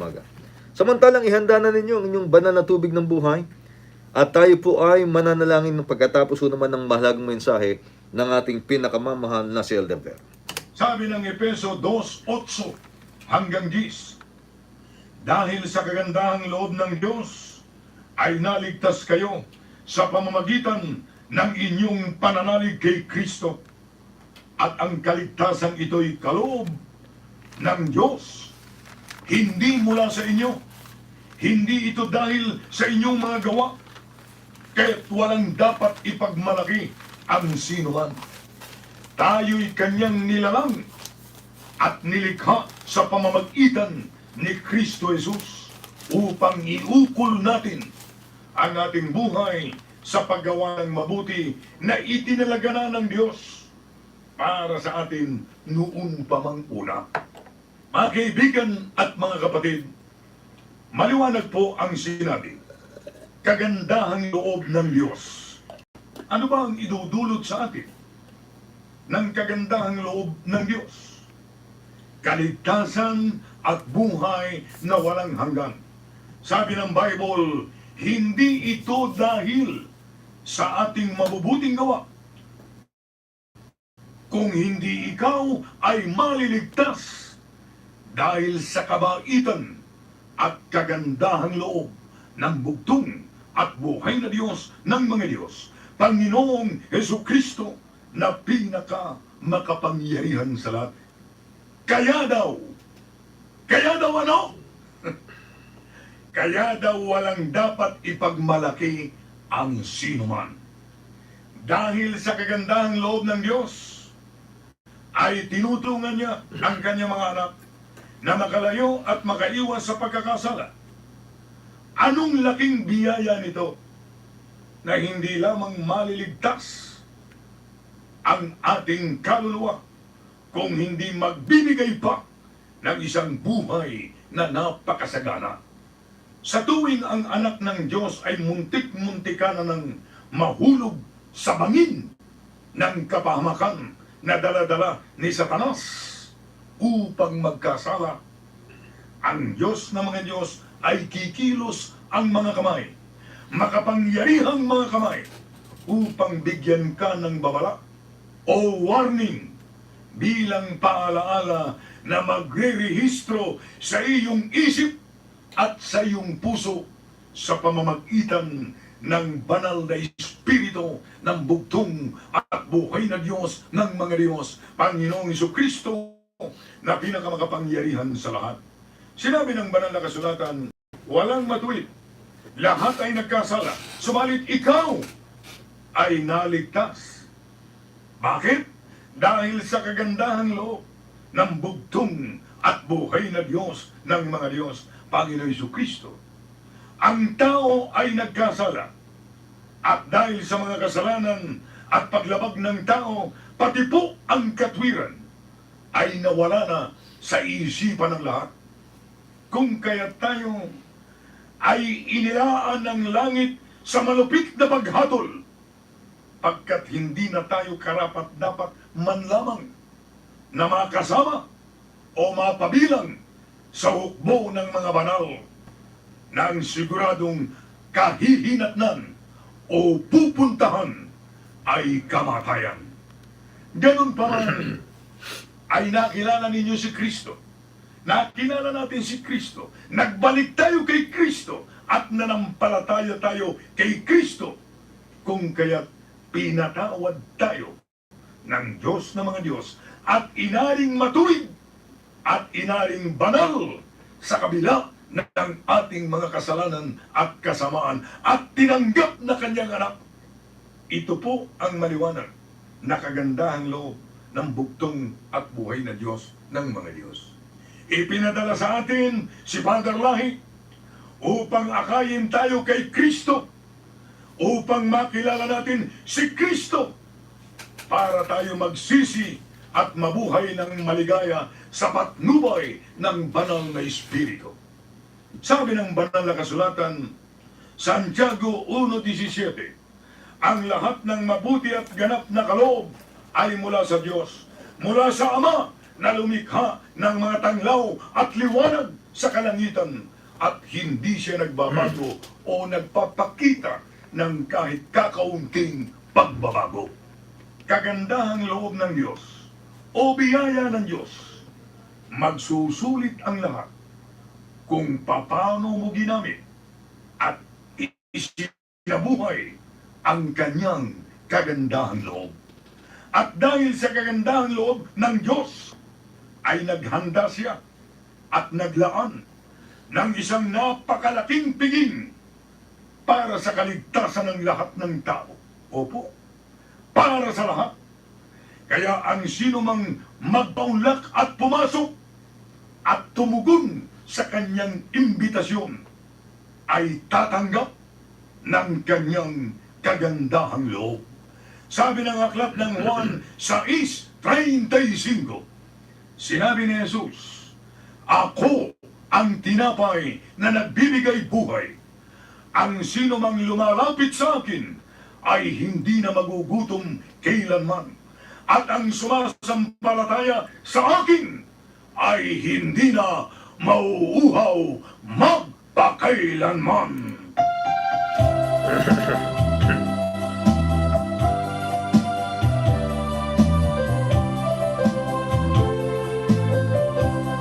umaga. Samantalang ihanda na ninyo ang inyong banal na tubig ng buhay at tayo po ay mananalangin ng pagkatapos po naman ng mahalagang mensahe ng ating pinakamamahal na si Elder Ver. Sabi ng Epeso 2.8 hanggang 10, Dahil sa kagandahang loob ng Diyos, ay naligtas kayo sa pamamagitan ng inyong pananalig kay Kristo. At ang kaligtasan ito'y kaloob ng Diyos. Hindi mula sa inyo. Hindi ito dahil sa inyong mga gawa. Kaya't walang dapat ipagmalaki ang sinuman tayo'y kanyang nilalang at nilikha sa pamamagitan ni Kristo Jesus upang iukol natin ang ating buhay sa paggawa ng mabuti na itinalaga na ng Diyos para sa atin noon pa mang una. Mga kaibigan at mga kapatid, maliwanag po ang sinabi, kagandahang loob ng Diyos. Ano ba ang idudulot sa atin? ng kagandahang loob ng Diyos. Kaligtasan at buhay na walang hanggan. Sabi ng Bible, hindi ito dahil sa ating mabubuting gawa. Kung hindi ikaw ay maliligtas dahil sa kabaitan at kagandahang loob ng bugtong at buhay na Diyos ng mga Diyos, Panginoong Heso Kristo, na pinaka makapangyarihan sa lahat. Kaya daw, kaya daw ano? kaya daw walang dapat ipagmalaki ang sinuman. Dahil sa kagandahang loob ng Diyos, ay tinutulungan niya ang kanyang mga anak na makalayo at makaiwas sa pagkakasala. Anong laking biyaya nito na hindi lamang maliligtas ang ating kaluluwa kung hindi magbibigay pa ng isang buhay na napakasagana. Sa tuwing ang anak ng Diyos ay muntik-muntika na ng mahulog sa bangin ng kapahamakan na daladala ni Satanas upang magkasala, ang Diyos na mga Diyos ay kikilos ang mga kamay, makapangyarihang mga kamay, upang bigyan ka ng babala o warning bilang paalaala na magre-rehistro sa iyong isip at sa iyong puso sa pamamagitan ng banal na Espiritu ng bugtong at buhay na Diyos ng mga Diyos, Panginoong Iso Kristo na pinakamakapangyarihan sa lahat. Sinabi ng banal na kasulatan, walang matuwid, lahat ay nagkasala, subalit ikaw ay naligtas bakit? Dahil sa kagandahang loob ng bugtong at buhay na Diyos ng mga Diyos, Panginoon Iso Kristo. Ang tao ay nagkasala. At dahil sa mga kasalanan at paglabag ng tao, pati po ang katwiran ay nawala na sa isipan ng lahat. Kung kaya tayo ay inilaan ng langit sa malupit na paghatol pagkat hindi na tayo karapat dapat man lamang na makasama o mapabilang sa hukbo ng mga banal ng siguradong kahihinatnan o pupuntahan ay kamatayan. Ganun pa man ay nakilala ninyo si Kristo. Nakilala natin si Kristo. Nagbalik tayo kay Kristo at nanampalataya tayo kay Kristo. Kung kaya't pinatawad tayo ng Diyos na mga Diyos at inaring matuwid at inaring banal sa kabila ng ating mga kasalanan at kasamaan at tinanggap na kanyang anak. Ito po ang maliwanag na kagandahang loob ng bugtong at buhay na Diyos ng mga Diyos. Ipinadala sa atin si Father Lahi upang akayin tayo kay Kristo upang makilala natin si Kristo para tayo magsisi at mabuhay ng maligaya sa patnubay ng banal na Espiritu. Sabi ng banal na kasulatan, Santiago 1.17, Ang lahat ng mabuti at ganap na kaloob ay mula sa Diyos, mula sa Ama na lumikha ng mga tanglaw at liwanag sa kalangitan at hindi siya nagbabago o nagpapakita ng kahit kakaunting pagbabago. Kagandahang loob ng Diyos o biyaya ng Diyos, magsusulit ang lahat kung paano mo ginamit at isinabuhay ang kanyang kagandahang loob. At dahil sa kagandahang loob ng Diyos, ay naghanda siya at naglaan ng isang napakalaking piging para sa kaligtasan ng lahat ng tao. Opo, para sa lahat. Kaya ang sino mang magpaunlak at pumasok at tumugon sa kanyang imbitasyon ay tatanggap ng kanyang kagandahang loob. Sabi ng aklat ng Juan 6.35, sinabi ni Jesus, Ako ang tinapay na nagbibigay buhay. Ang sino mang lumalapit sa akin ay hindi na magugutom kailanman. At ang sumasampalataya sa akin ay hindi na mauuhaw magpakailanman.